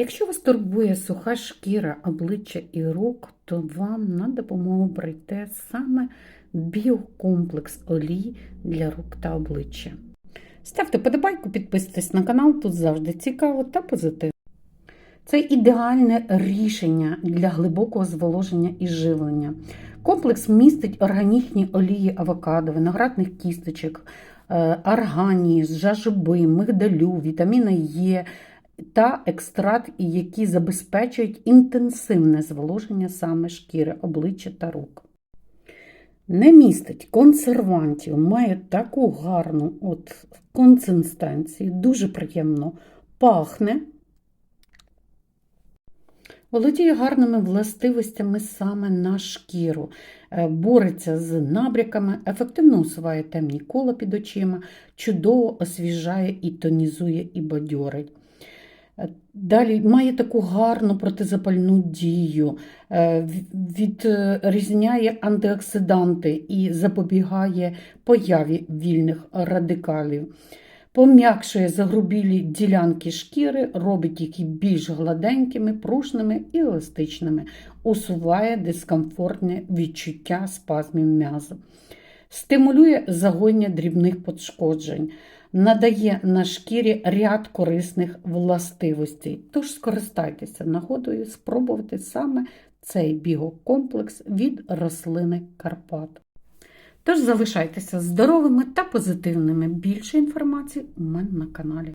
Якщо вас турбує суха шкіра, обличчя і рук, то вам на допомогу прийде саме біокомплекс олій для рук та обличчя. Ставте подобайку, підписуйтесь на канал, тут завжди цікаво та позитивно. Це ідеальне рішення для глибокого зволоження і живлення. Комплекс містить органічні олії авокадо, виноградних кісточок, е, арганії, жажоби, мигдалю, вітаміна Е та екстракт, які забезпечують інтенсивне зволоження саме шкіри, обличчя та рук. Не містить консервантів, має таку гарну от консистенцію, дуже приємно пахне. Володіє гарними властивостями саме на шкіру, Е, бореться з набряками, ефективно усуває темні кола під очима, чудово освіжає і тонізує і бадьорить. Е, Далі має таку гарну протизапальну дію, е, відрізняє антиоксиданти і запобігає появі вільних радикалів. Пом'якшує загрубілі ділянки шкіри, робить їх більш гладенькими, пружними і еластичними, усуває дискомфортне відчуття спазмів м'язу, стимулює загоєння дрібних пошкоджень, надає на шкірі ряд корисних властивостей. Тож скористайтеся нагодою спробувати саме цей біокомплекс від рослини Карпат. Тож залишайтеся здоровими та позитивними. Більше інформації у мене на каналі.